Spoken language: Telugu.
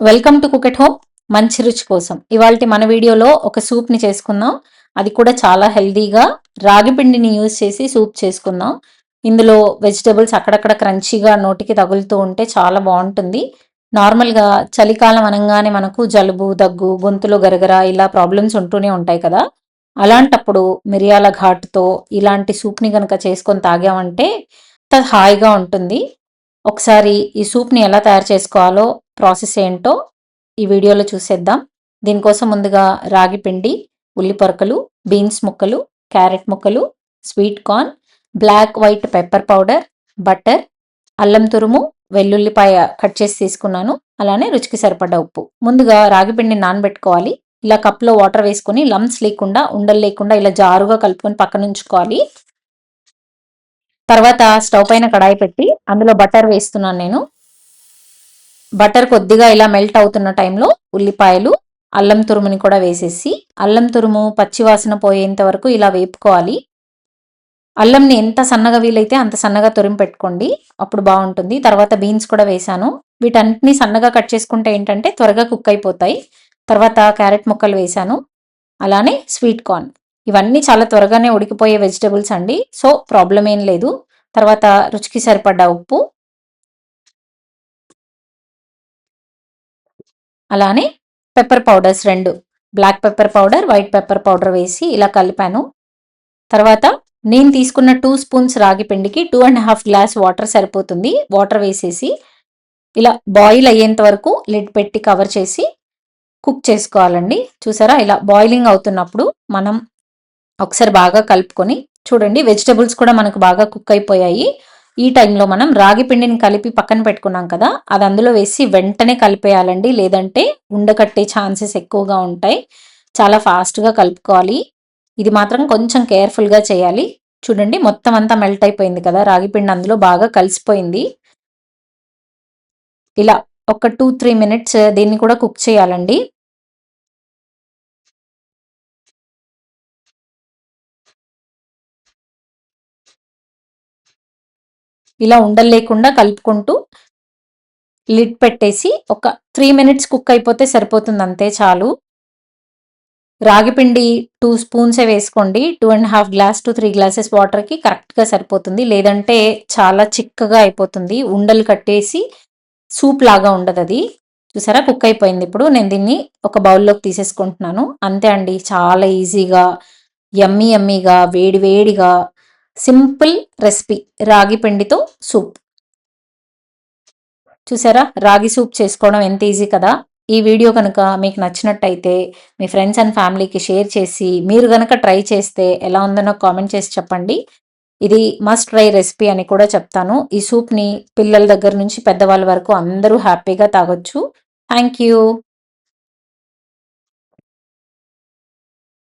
వెల్కమ్ టు కుకెట్ హోమ్ మంచి రుచి కోసం. ఇవాళ మన వీడియోలో ఒక సూప్ని చేసుకుందాం. అది కూడా చాలా హెల్దీగా రాగి పిండిని యూజ్ చేసి సూప్ చేసుకుందాం. ఇందులో వెజిటబుల్స్ అక్కడక్కడ క్రంచీగా నోటికి తగులుతూ ఉంటే చాలా బాగుంటుంది. నార్మల్గా చలికాలం అనగానే మనకు జలుబు దగ్గు గొంతులో గరగర ఇలా ప్రాబ్లమ్స్ ఉంటూనే ఉంటాయి కదా. అలాంటప్పుడు మిరియాల ఘాటుతో ఇలాంటి సూప్ని కనుక చేసుకొని తాగామంటే హాయిగా ఉంటుంది. ఒకసారి ఈ సూప్ని ఎలా తయారు చేసుకోవాలో ప్రాసెస్ ఏంటో ఈ వీడియోలో చూసేద్దాం. దీనికోసం ముందుగా రాగి పిండి ఉల్లి పొరకలు బీన్స్ ముక్కలు క్యారెట్ ముక్కలు sweet corn black white pepper powder butter అల్లం తురుము వెల్లుల్లిపాయ కట్ చేసి తీసుకున్నాను. అలానే రుచికి సరిపడ్డ ఉప్పు. ముందుగా రాగి పిండిని నానబెట్టుకోవాలి. ఇలా కప్లో వాటర్ వేసుకొని లమ్స్ లేకుండా ఉండలు లేకుండా ఇలా జారుగా కలుపుకొని పక్కన ఉంచుకోవాలి తర్వాత స్టవ్ పైన కడాయి పెట్టి అందులో బటర్ వేస్తున్నాను నేను. బటర్ కొద్దిగా ఇలా మెల్ట్ అవుతున్న టైంలో ఉల్లిపాయలు అల్లం తురుముని కూడా వేసేసి అల్లం తురుము పచ్చివాసన పోయేంత వరకు ఇలా వేపుకోవాలి. అల్లంని ఎంత సన్నగా వీలైతే అంత సన్నగా తురిమి పెట్టుకోండి అప్పుడు బాగుంటుంది. తర్వాత బీన్స్ కూడా వేసాను. వీటన్నిటిని సన్నగా కట్ చేసుకుంటే ఏంటంటే త్వరగా కుక్ అయిపోతాయి. తర్వాత క్యారెట్ ముక్కలు వేసాను. అలానే స్వీట్ కార్న్. ఇవన్నీ చాలా త్వరగానే ఉడికిపోయే వెజిటబుల్స్ అండి. సో ప్రాబ్లం ఏం లేదు. తర్వాత రుచికి సరిపడ్డ ఉప్పు. అలానే పెప్పర్ పౌడర్స్ రెండు. Black pepper powder white pepper powder వేసి ఇలా కలిపాను. తర్వాత నేను తీసుకున్న టూ స్పూన్స్ రాగి పిండికి two and half glass water సరిపోతుంది. వాటర్ వేసేసి ఇలా బాయిల్ అయ్యేంత వరకు లిడ్ పెట్టి కవర్ చేసి కుక్ చేసుకోవాలండి. చూసారా? ఇలా బాయిలింగ్ అవుతున్నప్పుడు మనం ఒకసారి బాగా కలుపుకొని చూడండి వెజిటబుల్స్ కూడా మనకు బాగా కుక్ అయిపోయాయి. ఈ టైంలో మనం రాగి పిండిని కలిపి పక్కన పెట్టుకున్నాం కదా అది అందులో వేసి వెంటనే కలిపేయాలండి. లేదంటే ఉండకట్టే ఛాన్సెస్ ఎక్కువగా ఉంటాయి. చాలా ఫాస్ట్గా కలుపుకోవాలి. ఇది మాత్రం కొంచెం కేర్ఫుల్గా చేయాలి. చూడండి మొత్తం అంతా మెల్ట్ అయిపోయింది కదా రాగి పిండి అందులో బాగా కలిసిపోయింది. ఇలా ఒక టూ త్రీ మినిట్స్ దీన్ని కూడా కుక్ చేయాలండి. ఇలా ఉండలేకుండా కలుపుకుంటూ లిడ్ పెట్టేసి ఒక త్రీ మినిట్స్ కుక్ అయిపోతే సరిపోతుంది అంతే చాలు. రాగిపిండి టూ స్పూన్సే వేసుకోండి. Two and half glass to three glasses వాటర్కి కరెక్ట్గా సరిపోతుంది. లేదంటే చాలా చిక్కగా అయిపోతుంది. ఉండలు కట్టేసి సూప్ లాగా ఉండదు అది చూసారా? కుక్ అయిపోయింది ఇప్పుడు. నేను దీన్ని ఒక బౌల్లోకి తీసేసుకుంటున్నాను. అంతే అండి. చాలా ఈజీగా ఎమ్మీ ఎమ్మీగా వేడి వేడిగా సింపుల్ రెసిపీ రాగి పిండితో సూప్. చూసారా? రాగి సూప్ చేసుకోవడం ఎంత ఈజీ కదా? ఈ వీడియో కనుక మీకు నచ్చినట్టయితే మీ ఫ్రెండ్స్ అండ్ ఫ్యామిలీకి షేర్ చేసి మీరు కనుక ట్రై చేస్తే ఎలా ఉందో కామెంట్ చేసి చెప్పండి. ఇది మస్ట్ ట్రై రెసిపీ అని కూడా చెప్తాను. ఈ సూప్ని పిల్లల దగ్గర నుంచి పెద్దవాళ్ళ వరకు అందరూ హ్యాపీగా తాగొచ్చు. Thank you.